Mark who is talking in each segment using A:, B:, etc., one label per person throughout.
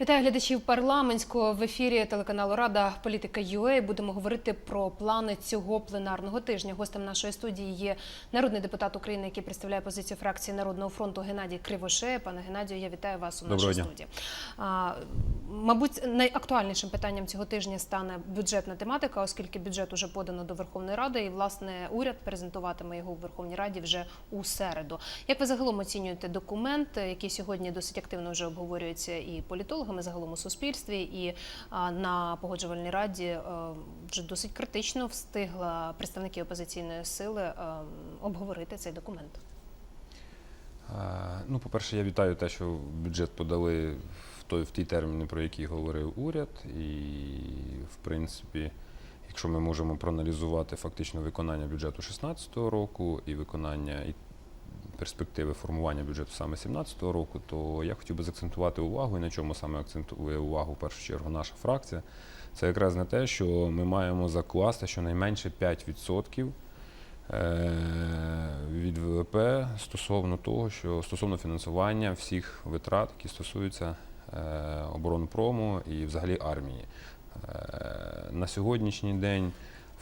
A: Вітаю глядачів парламентського в ефірі телеканалу Рада Політика ЮЕ. Будемо говорити про плани цього пленарного тижня. Гостем нашої студії є народний депутат України, який представляє позицію фракції Народного фронту Геннадій Кривоше. Пане Геннадію, я вітаю вас у
B: Доброго
A: нашій
B: дня.
A: студії. А, мабуть, найактуальнішим питанням цього тижня стане бюджетна тематика, оскільки бюджет уже подано до Верховної Ради, і власне уряд презентуватиме його у Верховній Раді вже у середу. Як ви загалом оцінюєте документ, який сьогодні досить активно вже обговорюється і політологами, загалом у суспільстві, і на погоджувальній раді е, вже досить критично встигла представники опозиційної сили е, обговорити цей документ?
B: Ну, по-перше, я вітаю те, що бюджет подали в той в ті терміни, про які говорив уряд. І, в принципі, якщо ми можемо проаналізувати фактично виконання бюджету 2016 року і виконання і перспективи формування бюджету саме 2017 року, то я хотів би заакцентувати увагу, і на чому саме акцентує увагу в першу чергу наша фракція. Це якраз на те, що ми маємо закласти щонайменше 5% е, від ВВП стосовно того, що стосовно фінансування всіх витрат, які стосуються е, оборонпрому і взагалі армії. Е, На сьогоднішній день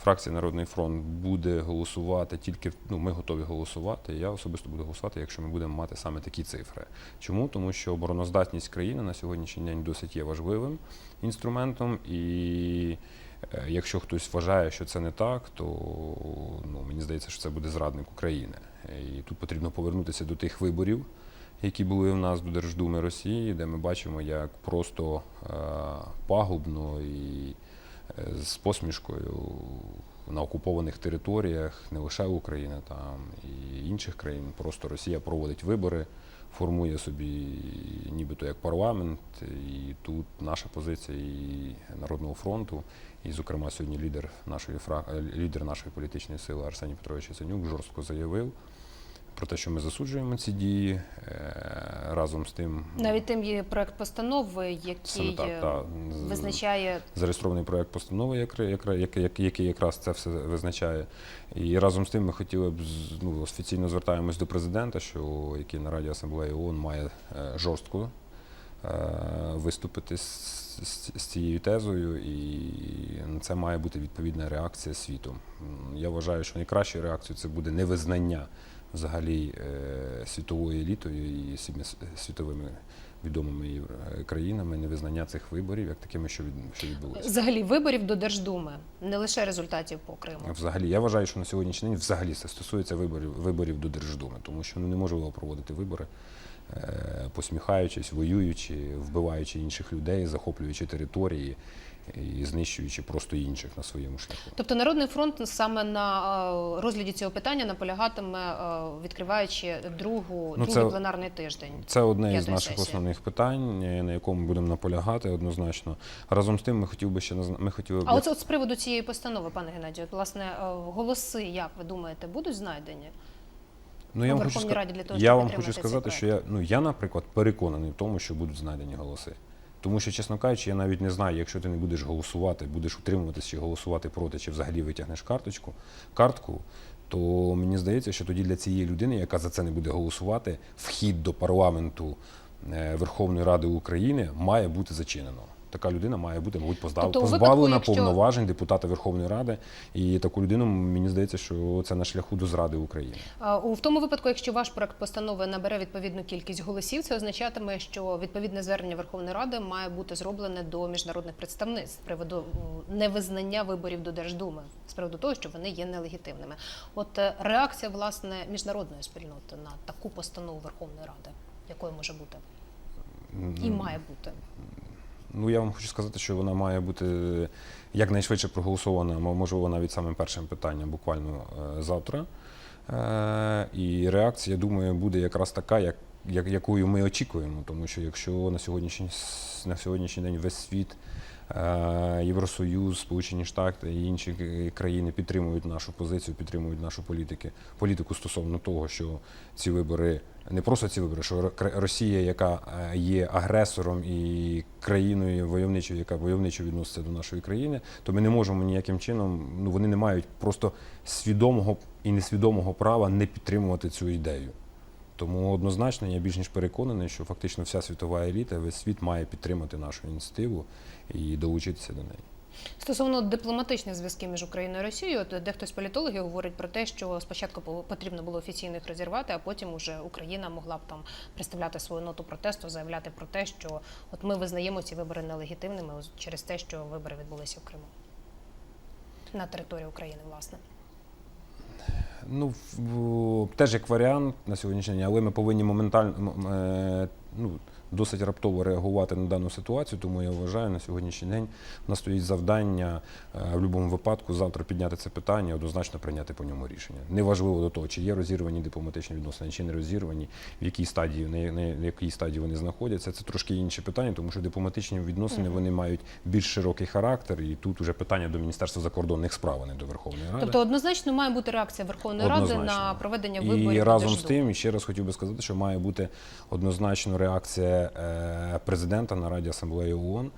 B: фракція Народний фронт буде голосувати тільки ну, ми готові голосувати. Я особисто буду голосувати, якщо ми будемо мати саме такі цифри. Чому? Тому що обороноздатність країни на сьогоднішній день досить є важливим інструментом, і е, якщо хтось вважає, що це не так, то ну, мені здається, що це буде зрадник України. І тут потрібно повернутися до тих виборів, які були в нас до Держдуми Росії, де ми бачимо, як просто е, пагубно і з посмішкою на окупованих територіях, не лише України, там і інших країн, просто Росія проводить вибори, формує собі нібито як парламент. І тут наша позиція і Народного фронту, і, зокрема, сьогодні лідер нашої лідер нашої політичної сили Арсеній Петрович Яценюк жорстко заявив про те, що ми засуджуємо ці дії е, разом з тим.
A: Навіть тим є проект постанови,
B: Саме
A: який
B: так,
A: е,
B: та,
A: визначає
B: зареєстрований проект постанови, який, який, якраз це все визначає. І разом з тим ми хотіли б ну, офіційно звертаємось до президента, що який на Раді Асамблеї ООН має е, жорстко виступити з, з, з цією тезою, і на це має бути відповідна реакція світу. Я вважаю, що найкращою реакцією це буде невизнання взагалі е, світовою елітою і світовими відомими країнами невизнання цих виборів як такими, що від що відбулося.
A: взагалі виборів до Держдуми, не лише результатів по Криму.
B: Взагалі, я вважаю, що на сьогоднішній день взагалі це стосується виборів виборів до Держдуми, тому що ну, неможливо проводити вибори, е, посміхаючись, воюючи, вбиваючи інших людей, захоплюючи території і знищуючи просто інших на своєму шляху.
A: Тобто Народний фронт саме на е, розгляді цього питання наполягатиме, е, відкриваючи другу,
B: Ну,
A: другий
B: це-
A: пленарний тиждень.
B: Це одне із наших
A: сесії.
B: основних питань, на якому будемо наполягати однозначно. Разом з тим, ми хотів би ще ми хотіли б
A: А от, з приводу цієї постанови, пане Геннадію, от, власне, е, голоси, як ви думаєте, будуть знайдені?
B: Ну, я вам хочу,
A: Верховній Раді для того,
B: я вам хочу сказати, що я, ну, я, наприклад, переконаний в тому, що будуть знайдені голоси. Тому що, чесно кажучи, я навіть не знаю, якщо ти не будеш голосувати, будеш утримуватися чи голосувати проти, чи взагалі витягнеш карточку, картку, то мені здається, що тоді для цієї людини, яка за це не буде голосувати, вхід до парламенту е, Верховної Ради України має бути зачинено. Така людина має бути, мабуть, поздав-
A: Тобто у випадку,
B: позбавлена
A: якщо-
B: повноважень депутата Верховної Ради. І таку людину, мені здається, що це на шляху до зради України.
A: У в тому випадку, якщо ваш проект постанови набере відповідну кількість голосів, це означатиме, що відповідне звернення Верховної Ради має бути зроблене до міжнародних представництв з приводу невизнання виборів до Держдуми, з приводу того, що вони є нелегітимними. От е, реакція власне міжнародної спільноти на таку постанову Верховної Ради, якою може бути і має бути.
B: Ну, я вам хочу сказати, що вона має бути якнайшвидше проголосована, мо- можливо, навіть самим першим питанням, буквально е, завтра. Е, І реакція, думаю, буде якраз така, як, як, якою ми очікуємо. Тому що якщо на сьогоднішній, на сьогоднішній день весь світ, е, Євросоюз, Сполучені Штати і інші країни підтримують нашу позицію, підтримують нашу політики, політику стосовно того, що ці вибори не просто ці вибори, що Ро- Росія, яка е, є агресором і країною войовничою, яка войовничо відноситься до нашої країни, то ми не можемо ніяким чином. Ну вони не мають просто свідомого і несвідомого права не підтримувати цю ідею. Тому однозначно я більш ніж переконаний, що фактично вся світова еліта, весь світ має підтримати нашу ініціативу і долучитися до неї.
A: Стосовно дипломатичних зв'язків між Україною і Росією, от дехто з політологів говорить про те, що спочатку потрібно було офіційно їх розірвати, а потім уже Україна могла б там представляти свою ноту протесту, заявляти про те, що от ми визнаємо ці вибори нелегітимними через те, що вибори відбулися в Криму на території України, власне.
B: Ну, теж як варіант на сьогоднішній день, але ми повинні моментально ну, досить раптово реагувати на дану ситуацію, тому я вважаю, на сьогоднішній день у нас стоїть завдання е, в будь-якому випадку завтра підняти це питання і однозначно прийняти по ньому рішення. Неважливо до того, чи є розірвані дипломатичні відносини, чи не розірвані, в якій стадії, на, якій стадії вони знаходяться. Це трошки інше питання, тому що дипломатичні відносини вони мають більш широкий характер, і тут уже питання до Міністерства закордонних справ, а не до Верховної Ради.
A: Тобто однозначно має бути реакція Верховної Ради
B: Однозначно.
A: на проведення виборів.
B: І разом з тим, ще раз хотів би сказати, що має бути однозначно реакція е, президента на Раді Асамблеї ООН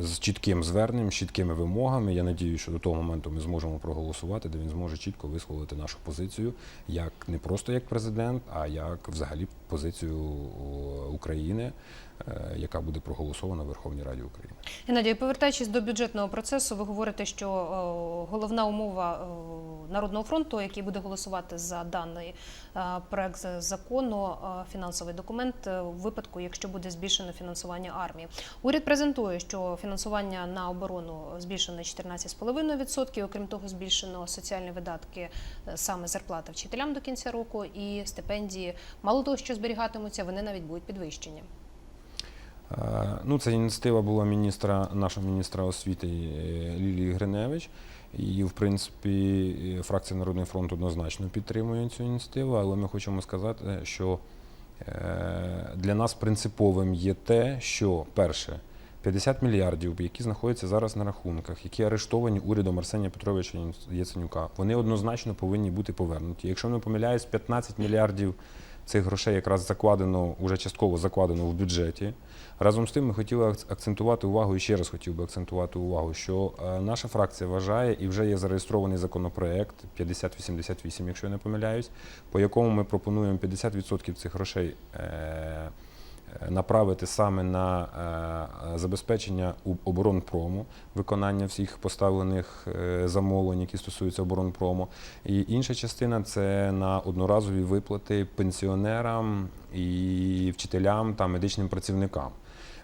B: з чітким зверненням, з чіткими вимогами. Я надію, що до того моменту ми зможемо проголосувати, де він зможе чітко висловити нашу позицію як не просто як президент, а як взагалі позицію України, е, яка буде проголосована в Верховній Раді України.
A: Геннадій, повертаючись до бюджетного процесу, ви говорите, що головна умова Народного фронту, який буде голосувати за даний е, проект закону, е, фінансовий документ, е, в випадку, якщо буде збільшено фінансування армії. Уряд презентує, що фінансування на оборону збільшено 14,5%, окрім того, збільшено соціальні видатки, е, саме зарплата вчителям до кінця року, і стипендії, мало того, що зберігатимуться, вони навіть будуть підвищені.
B: Е, Ну, це ініціатива була міністра, нашого міністра освіти е, Лілії Гриневич. І, в принципі, фракція Народний фронт однозначно підтримує цю ініціативу, але ми хочемо сказати, що для нас принциповим є те, що перше. 50 мільярдів, які знаходяться зараз на рахунках, які арештовані урядом Арсенія Петровича Яценюка, вони однозначно повинні бути повернуті. Якщо не помиляюсь, 15 мільярдів цих грошей якраз закладено, уже частково закладено в бюджеті. Разом з тим ми хотіли акцентувати увагу, і ще раз хотів би акцентувати увагу, що е, наша фракція вважає і вже є зареєстрований законопроект 5088, якщо я не помиляюсь, по якому ми пропонуємо 50% цих грошей. Направити саме на е, забезпечення оборонпрому, виконання всіх поставлених е, замовлень, які стосуються оборонпрому. І інша частина це на одноразові виплати пенсіонерам і вчителям та медичним працівникам.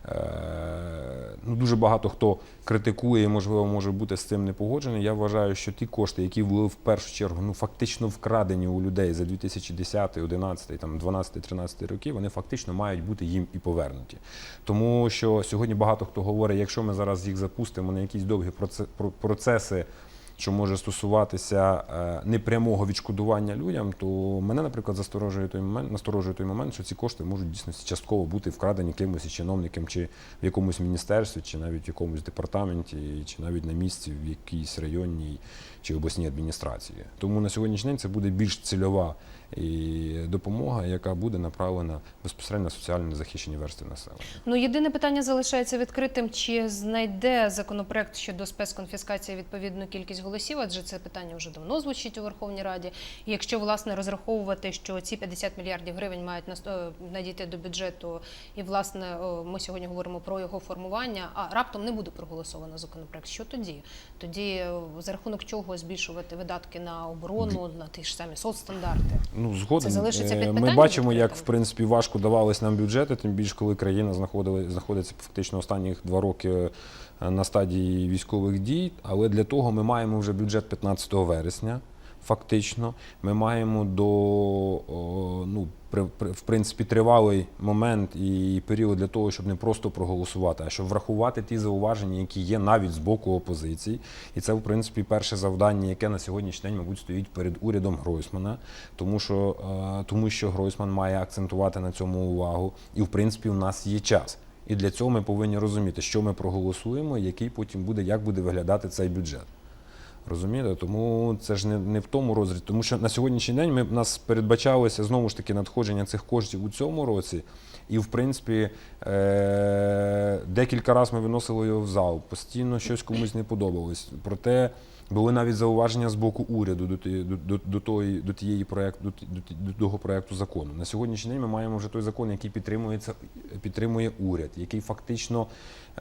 B: Е, Ну, дуже багато хто критикує і, можливо, може бути з цим не погоджений. Я вважаю, що ті кошти, які були в першу чергу ну, фактично вкрадені у людей за 2010, 11, там, 12, 13 роки, вони фактично мають бути їм і повернуті. Тому що сьогодні багато хто говорить, якщо ми зараз їх запустимо на якісь довгі проце- про- процеси, що може стосуватися е, непрямого відшкодування людям, то мене, наприклад, засторожує той момент, насторожує той момент, що ці кошти можуть дійсно частково бути вкрадені кимось чиновником, чи в якомусь міністерстві, чи навіть в якомусь департаменті, чи навіть на місці в якійсь районній чи обласній адміністрації. Тому на сьогоднішній день це буде більш цільова і допомога, яка буде направлена безпосередньо на соціально захищені верстви населення.
A: Ну, єдине питання залишається відкритим: чи знайде законопроект щодо спецконфіскації відповідну кількість голосів? Адже це питання вже давно звучить у Верховній Раді. І якщо власне розраховувати, що ці 50 мільярдів гривень мають е, надійти до бюджету, і власне ми сьогодні говоримо про його формування, а раптом не буде проголосовано законопроект. Що тоді? Тоді е, за рахунок чого збільшувати видатки на оборону, на ті ж самі соцстандарти?
B: Ну, згоден.
A: Це залишиться
B: Е,
A: під
B: Ми бачимо, як в принципі важко давались нам бюджети, тим більше коли країна знаходиться фактично останніх два роки е, на стадії військових дій. Але для того ми маємо вже бюджет 15 вересня. Фактично, ми маємо до ну, в принципі тривалий момент і період для того, щоб не просто проголосувати, а щоб врахувати ті зауваження, які є навіть з боку опозиції. І це, в принципі, перше завдання, яке на сьогоднішній день, мабуть, стоїть перед урядом Гройсмана, тому що, е, тому що Гройсман має акцентувати на цьому увагу. І, в принципі, у нас є час. І для цього ми повинні розуміти, що ми проголосуємо, який потім буде, як буде виглядати цей бюджет. Розумієте? Тому це ж не, не в тому розрізі. Тому що на сьогоднішній день ми, в нас передбачалося знову ж таки надходження цих коштів у цьому році. І, в принципі, е- декілька разів ми виносили його в зал, постійно щось комусь не подобалось. Проте були навіть зауваження з боку уряду до, до, до, до, тої, до, тієї проект, до, до, до того проекту закону. На сьогоднішній день ми маємо вже той закон, який підтримується, підтримує уряд, який фактично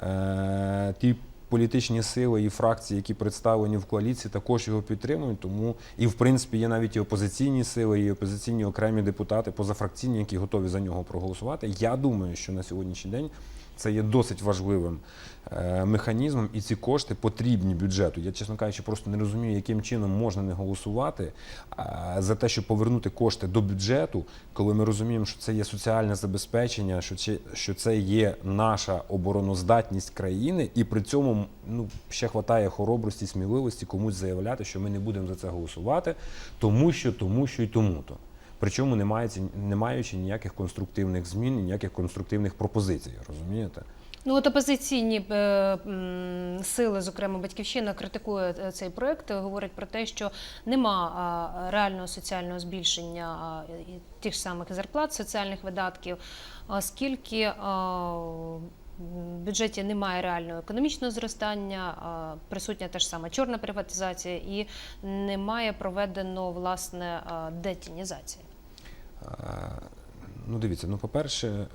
B: е- ті політичні сили і фракції, які представлені в коаліції, також його підтримують. Тому і в принципі є навіть і опозиційні сили, і опозиційні окремі депутати, позафракційні, які готові за нього проголосувати. Я думаю, що на сьогоднішній день це є досить важливим е, механізмом, і ці кошти потрібні бюджету. Я, чесно кажучи, просто не розумію, яким чином можна не голосувати за те, щоб повернути кошти до бюджету, коли ми розуміємо, що це є соціальне забезпечення, що це є наша обороноздатність країни, і при цьому ну, ще вистачає хоробрості, сміливості комусь заявляти, що ми не будемо за це голосувати, тому що, тому що і тому-то. Причому не маючи, не маючи ніяких конструктивних змін, ніяких конструктивних пропозицій, розумієте?
A: Ну от опозиційні е, сили, зокрема Батьківщина, критикує е, цей проект, говорить про те, що нема реального соціального збільшення тих самих зарплат, соціальних видатків, оскільки бюджеті немає реального економічного зростання, присутня та ж сама чорна приватизація і немає проведено власне детінізації.
B: Ну, дивіться, ну, по-перше, е,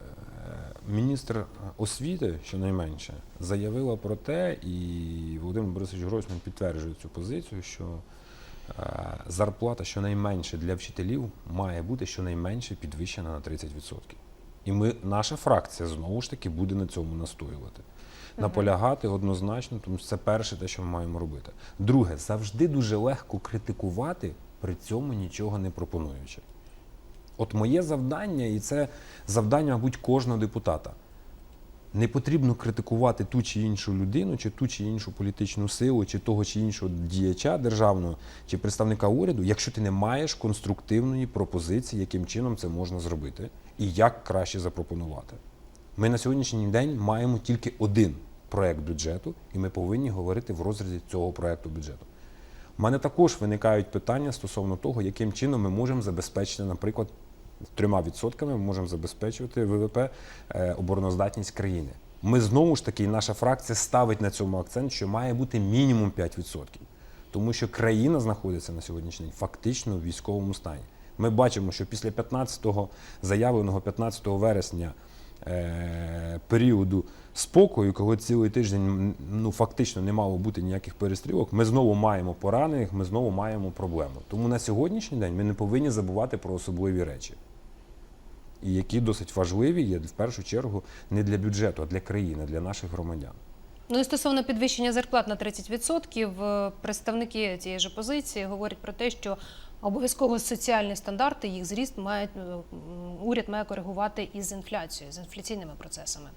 B: міністр освіти, щонайменше, заявила про те, і Володимир Борисович Гройсман підтверджує цю позицію, що е, зарплата щонайменше для вчителів має бути щонайменше підвищена на 30%. І ми, наша фракція знову ж таки буде на цьому настоювати. Наполягати однозначно, тому що це перше те, що ми маємо робити. Друге, завжди дуже легко критикувати, при цьому нічого не пропонуючи. От моє завдання, і це завдання, мабуть, кожного депутата. Не потрібно критикувати ту чи іншу людину, чи ту чи іншу політичну силу, чи того чи іншого діяча державного, чи представника уряду, якщо ти не маєш конструктивної пропозиції, яким чином це можна зробити, і як краще запропонувати. Ми на сьогоднішній день маємо тільки один проект бюджету, і ми повинні говорити в розрізі цього проекту бюджету. У мене також виникають питання стосовно того, яким чином ми можемо забезпечити, наприклад, трьома відсотками ми можемо забезпечувати ВВП е, обороноздатність країни. Ми знову ж таки, наша фракція ставить на цьому акцент, що має бути мінімум 5%. Тому що країна знаходиться на сьогоднішній день фактично в військовому стані. Ми бачимо, що після 15-го заявленого 15 вересня е, періоду спокою, коли цілий тиждень ну фактично не мало бути ніяких перестрілок, ми знову маємо поранених, ми знову маємо проблему. Тому на сьогоднішній день ми не повинні забувати про особливі речі. І які досить важливі є в першу чергу не для бюджету, а для країни, для наших громадян.
A: Ну і стосовно підвищення зарплат на 30%, е, представники цієї ж опозиції говорять про те, що обов'язково соціальні стандарти, їх зріст мають е, уряд має коригувати із інфляцією, з інфляційними процесами.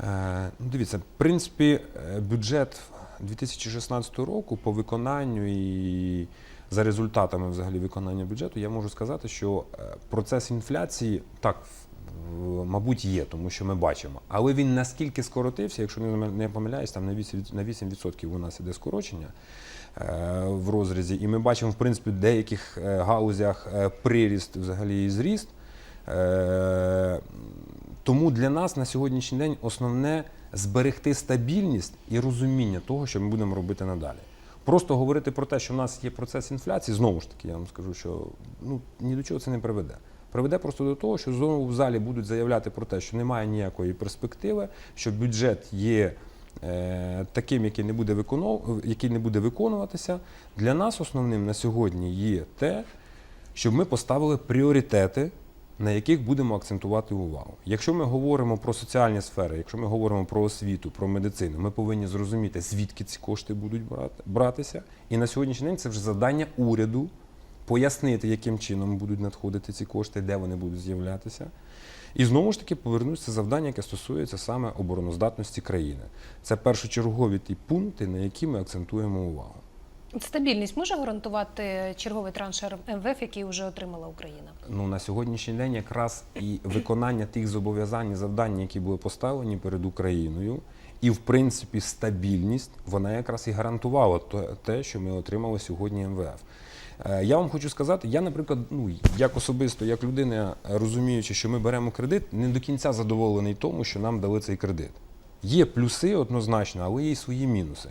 B: Е, ну, дивіться, в принципі, бюджет 2016 року по виконанню і за результатами взагалі виконання бюджету, я можу сказати, що е, процес інфляції так, мабуть, є, тому що ми бачимо. Але він наскільки скоротився, якщо не помиляюсь, там на 8%, у нас іде скорочення е, в розрізі, і ми бачимо, в принципі, в деяких е, галузях приріст взагалі і зріст. Тому для нас на сьогоднішній день основне зберегти стабільність і розуміння того, що ми будемо робити надалі. Просто говорити про те, що в нас є процес інфляції, знову ж таки, я вам скажу, що ну, ні до чого це не приведе. Приведе просто до того, що знову в залі будуть заявляти про те, що немає ніякої перспективи, що бюджет є е, таким, який не, буде виконов... який не буде виконуватися. Для нас основним на сьогодні є те, щоб ми поставили пріоритети, на яких будемо акцентувати увагу. Якщо ми говоримо про соціальні сфери, якщо ми говоримо про освіту, про медицину, ми повинні зрозуміти, звідки ці кошти будуть братися. І на сьогоднішній день це вже завдання уряду пояснити, яким чином будуть надходити ці кошти, де вони будуть з'являтися. І знову ж таки повернуться завдання, яке стосується саме обороноздатності країни. Це першочергові ті пункти, на які ми акцентуємо увагу.
A: Стабільність може гарантувати черговий транш МВФ, який вже отримала Україна?
B: Ну на сьогоднішній день якраз і виконання тих зобов'язань і завдань, які були поставлені перед Україною, І, в принципі, стабільність вона якраз і гарантувала те, що ми отримали сьогодні МВФ. Е, Я вам хочу сказати, я, наприклад, ну як особисто, як людина, розуміючи, що ми беремо кредит, не до кінця задоволений тому, що нам дали цей кредит. Є плюси однозначно, але є й свої мінуси.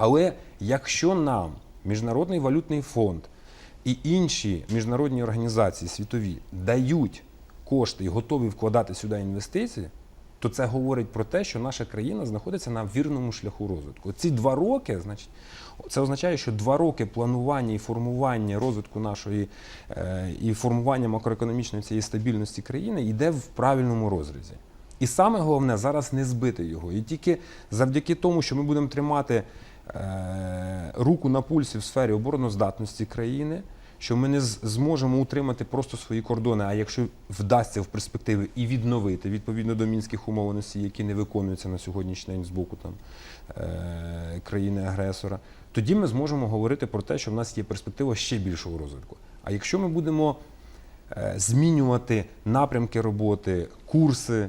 B: Але якщо нам Міжнародний валютний фонд і інші міжнародні організації світові дають кошти і готові вкладати сюди інвестиції, то це говорить про те, що наша країна знаходиться на вірному шляху розвитку. Ці два роки, значить, це означає, що два роки планування і формування розвитку нашої е, і формування макроекономічної цієї стабільності країни йде в правильному розрізі. І саме головне зараз не збити його. І тільки завдяки тому, що ми будемо тримати руку на пульсі в сфері обороноздатності країни, що ми не зможемо утримати просто свої кордони, а якщо вдасться в перспективі і відновити відповідно до мінських умовленостей, які не виконуються на сьогоднішній день з боку там е, країни-агресора, тоді ми зможемо говорити про те, що в нас є перспектива ще більшого розвитку. А якщо ми будемо е, змінювати напрямки роботи, курси,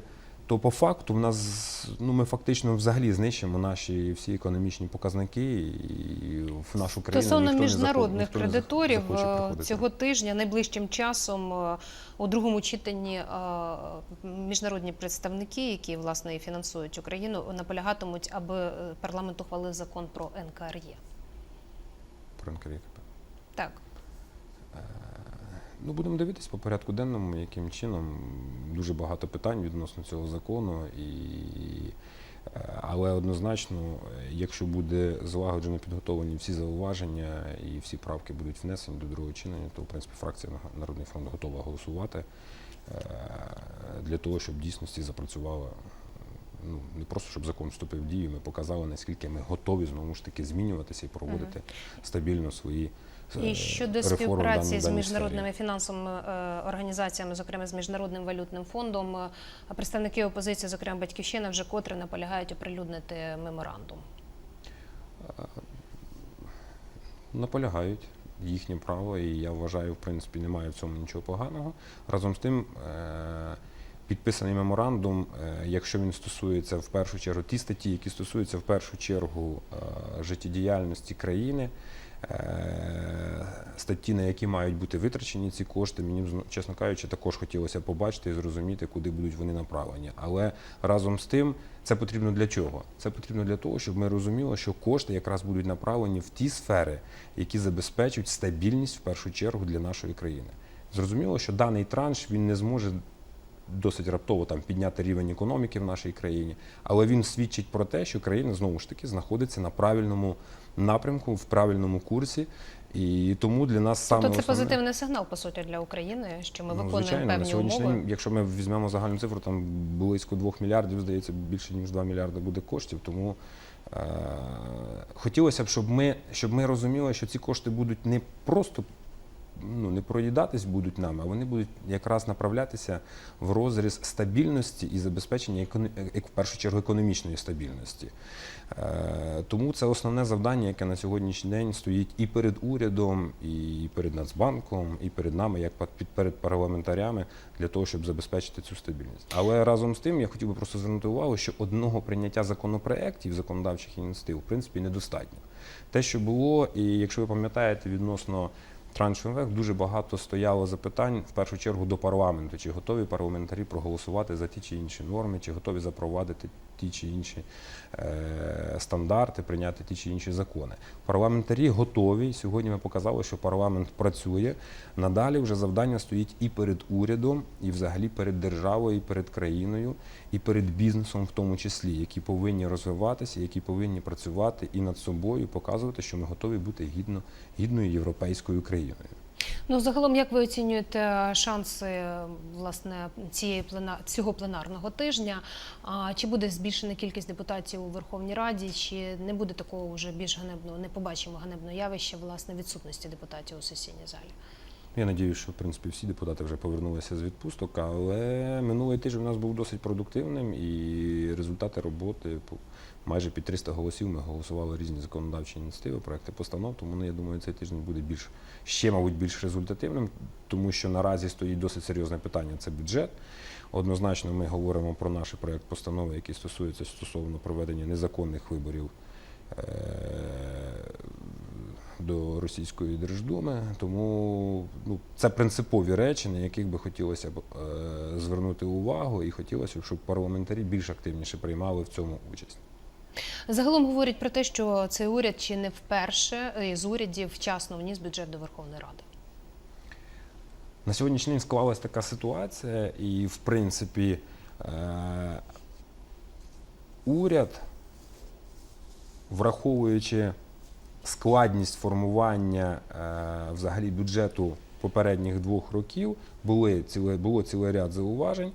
B: то по факту в нас ну ми фактично взагалі знищимо наші всі економічні показники і в нашу країну
A: Стосовно
B: не
A: міжнародних
B: ніхто
A: кредиторів
B: захоче
A: е, цього тижня, найближчим часом е, у другому читанні е, міжнародні представники, які власне і фінансують Україну, наполягатимуть, аби е, парламент ухвалив закон про НКРЄ.
B: Про НКРЄКП.
A: Так.
B: Ну, будемо дивитись по порядку денному, яким чином дуже багато питань відносно цього закону. І... е, Але однозначно, якщо буде злагоджено підготовлені всі зауваження і всі правки будуть внесені до другого чинення, то в принципі фракція «Нага- Народний фронт готова голосувати е, для того, щоб в дійсності запрацювала. Ну не просто щоб закон вступив в дію, ми показали наскільки ми готові знову ж таки змінюватися і проводити стабільно свої
A: І щодо співпраці з міжнародними фінансовими е, організаціями, зокрема з міжнародним валютним фондом, е, представники опозиції, зокрема Батьківщина, вже котре наполягають оприлюднити меморандум.
B: наполягають їхнє право, і я вважаю, в принципі, немає в цьому нічого поганого. Разом з тим, е, підписаний меморандум, е, якщо він стосується в першу чергу ті статті, які стосуються в першу чергу е, життєдіяльності країни. Е, Статті, на які мають бути витрачені ці кошти, мені чесно кажучи, також хотілося побачити і зрозуміти, куди будуть вони направлені. Але разом з тим, це потрібно для чого? Це потрібно для того, щоб ми розуміли, що кошти якраз будуть направлені в ті сфери, які забезпечують стабільність в першу чергу для нашої країни. Зрозуміло, що даний транш він не зможе досить раптово там підняти рівень економіки в нашій країні, але він свідчить про те, що країна знову ж таки знаходиться на правильному напрямку, в правильному курсі. І тому для нас саме
A: Тобто це
B: основне-
A: позитивний сигнал, по суті, для України, що ми
B: Ну,
A: виконуємо
B: звичайно, на сьогоднішній
A: умови.
B: день, якщо ми візьмемо загальну цифру, там близько 2 мільярдів, здається, більше ніж 2 мільярди буде коштів. Тому е- хотілося б, щоб ми, щоб ми розуміли, що ці кошти будуть не просто ну, не проїдатись будуть нами, а вони будуть якраз направлятися в розріз стабільності і забезпечення е- в першу чергу економічної стабільності. Е, Тому це основне завдання, яке на сьогоднішній день стоїть і перед урядом, і перед Нацбанком, і перед нами, як перед парламентарями, для того, щоб забезпечити цю стабільність. Але разом з тим я хотів би просто звернути увагу, що одного прийняття законопроєктів, законодавчих ініціатив, в принципі, недостатньо. Те, що було, і якщо ви пам'ятаєте, відносно траншу МВФ дуже багато стояло запитань в першу чергу до парламенту, чи готові парламентарі проголосувати за ті чи інші норми, чи готові запровадити ті чи інші стандарти, прийняти ті чи інші закони. Парламентарі готові. Сьогодні ми показали, що парламент працює. Надалі вже завдання стоїть і перед урядом, і взагалі перед державою, і перед країною, і перед бізнесом, в тому числі, які повинні розвиватися, які повинні працювати і над собою, показувати, що ми готові бути гідно, гідною європейською країною.
A: Ну, загалом, як ви оцінюєте шанси власне цієї плена... цього пленарного тижня? А, чи буде збільшена кількість депутатів у Верховній Раді, чи не буде такого вже більш ганебного, не побачимо ганебного явища власне відсутності депутатів у сесійній залі?
B: Я сподіваюся, що в принципі всі депутати вже повернулися з відпусток, але минулий тиждень у нас був досить продуктивним і результати роботи майже під 300 голосів ми голосували різні законодавчі ініціативи, проекти постанов. Тому ну, я думаю, цей тиждень буде більш ще, мабуть, більш результативним, тому що наразі стоїть досить серйозне питання це бюджет. Однозначно, ми говоримо про наш проект постанови, який стосується стосовно проведення незаконних виборів. е, До Російської Держдуми, тому ну, це принципові речі, на яких би хотілося б е, звернути увагу, і хотілося б, щоб парламентарі більш активніше приймали в цьому участь.
A: Загалом говорять про те, що цей уряд чи не вперше із урядів вчасно вніс бюджет до Верховної Ради.
B: На сьогоднішній день склалася така ситуація, і в принципі е- уряд, враховуючи складність формування е- взагалі бюджету попередніх двох років, були ціле, було цілий ряд зауважень.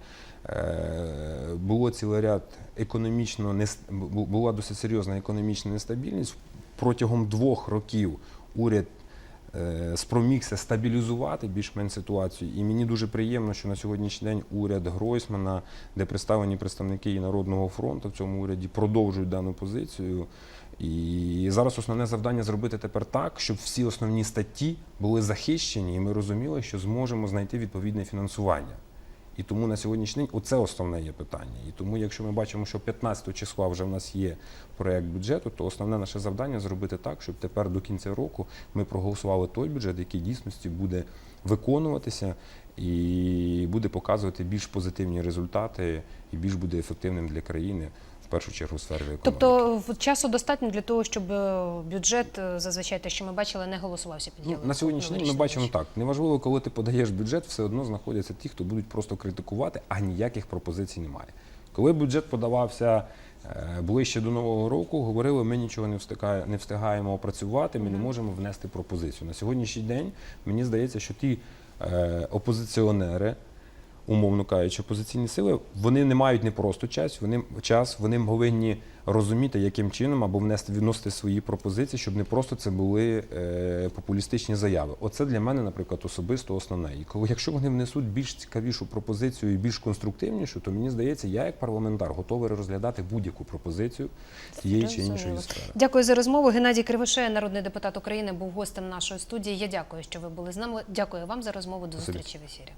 B: е, Було цілий ряд економічно нес- була досить серйозна економічна нестабільність. Протягом двох років уряд е, спромігся стабілізувати більш-менш ситуацію. І мені дуже приємно, що на сьогоднішній день уряд Гройсмана, де представлені представники і Народного фронту в цьому уряді, продовжують дану позицію. І зараз основне завдання зробити тепер так, щоб всі основні статті були захищені, і ми розуміли, що зможемо знайти відповідне фінансування. І тому на сьогоднішній день оце основне є питання. І тому, якщо ми бачимо, що 15 числа вже в нас є проект бюджету, то основне наше завдання зробити так, щоб тепер до кінця року ми проголосували той бюджет, який дійсності буде виконуватися і буде показувати більш позитивні результати і більш буде ефективним для країни. В першу чергу в сфері економіки.
A: Тобто часу достатньо для того, щоб е, бюджет е, зазвичай те, що ми бачили, не голосувався під
B: Ну, на сьогоднішній день ми бачимо так. Неважливо, коли ти подаєш бюджет, все одно знаходяться ті, хто будуть просто критикувати, а ніяких пропозицій немає. Коли бюджет подавався е, ближче до нового року, говорили, ми нічого не встигає, не встигаємо опрацювати, ми не можемо внести пропозицію. На сьогоднішній день мені здається, що ті опозиціонери. Умовно кажучи, опозиційні сили, вони не мають не просто час, вони час, вони повинні розуміти, яким чином або внести відносити свої пропозиції, щоб не просто це були е, популістичні заяви. Оце для мене, наприклад, особисто основне. І коли якщо вони внесуть більш цікавішу пропозицію і більш конструктивнішу, то мені здається, я як парламентар готовий розглядати будь-яку пропозицію тієї чи іншої сфери.
A: Дякую за розмову. Геннадій Кривошея, народний депутат України, був гостем нашої студії. Я дякую, що ви були з нами. Дякую вам за розмову. До зустрічі в ефірі.